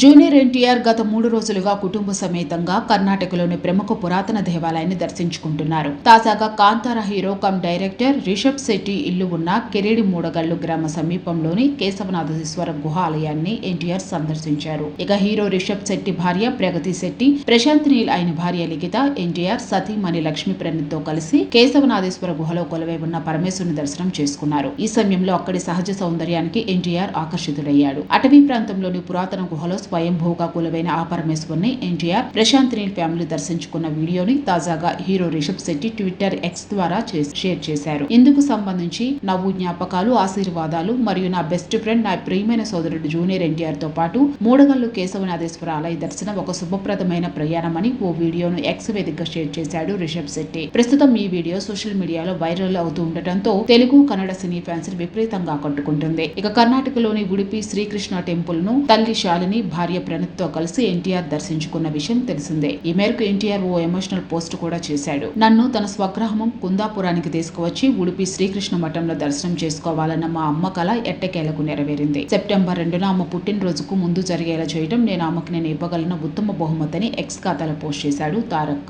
Junior NTR గత మూడు రోజులుగా కుటుంబ సమేతంగా కర్ణాటకలోని ప్రముఖ పురాతన దేవాలయాన్ని దర్శించుకుంటున్నారు. తాజాగా Kantara hero cum director Rishab Shetty ఇల్లు ఉన్న కెరేడి మూడగల్లు గ్రామ సమీపంలోని కేశవనాథేశ్వర గుహ ఆలయాన్ని ఎన్టీఆర్ సందర్శించారు. ఇక హీరో రిషబ్ శెట్టి భార్య ప్రగతి శెట్టి ప్రశాంత్ నీల్ ఆయన భార్య లిఖిత ఎన్టీఆర్ సతీమణి లక్ష్మి ప్రణిత్తో కలిసి కేశవనాథేశ్వర గుహలో కొలవై ఉన్న పరమేశ్వరుని దర్శనం చేసుకున్నారు. ఈ సమయంలో అక్కడి సహజ సౌందర్యానికి ఎన్టీఆర్ ఆకర్షితుడయ్యాడు. అటవీ ప్రాంతంలోని పురాతన గుహలో స్వయంభూగా కొలువైన ఆ పరమేశ్వరుని ఎన్టీఆర్ ప్రశాంత్ నీల్ ఫ్యామిలీ దర్శించుకున్న వీడియోని తాజాగా hero Rishab Shetty Twitter X ద్వారా షేర్ చేశారు. ఇందుకు సంబంధించి నవ్వు జ్ఞాపకాలు ఆశీర్వాదాలు మరియు నా బెస్ట్ ఫ్రెండ్ నా ప్రియమైన సోదరుడు జూనియర్ ఎన్టీఆర్తో పాటు మూడగల్లు కేశవనాథేశ్వర ఆలయ దర్శనం ఒక శుభప్రదమైన ప్రయాణమని ఓ వీడియోను ఎక్స్ వేదికగా షేర్ చేశాడు రిషబ్ శెట్టి. ప్రస్తుతం ఈ వీడియో సోషల్ మీడియాలో వైరల్ అవుతూ ఉండటంతో తెలుగు కన్నడ సినీ ఫ్యాన్స్ విపరీతంగా ఆకట్టుకుంటుంది. ఇక కర్ణాటకలోని ఉడిపి శ్రీకృష్ణ టెంపుల్ను తల్లి శాలిని భార్య ప్రణత్తో కలిసి ఎన్టీఆర్ దర్శించుకున్న విషయం తెలిసిందే. ఈ మేరకు ఎన్టీఆర్ ఓ ఎమోషనల్ పోస్ట్ కూడా చేశాడు. నన్ను తన స్వగ్రామం కుందాపురానికి తీసుకువచ్చి ఉడిపి శ్రీకృష్ణ మఠంలో దర్శనం చేసుకోవాలన్న మా అమ్మ కళ ఎట్టకేలకు నెరవేరింది. సెప్టెంబర్ రెండున ఆమె పుట్టినరోజుకు ముందు జరిగేలా చేయడం నేను ఆమెకు నేను ఇవ్వగలిగిన ఉత్తమ బహుమతిని ఎక్స్ ఖాతాలో పోస్ట్ చేశాడు తారక్.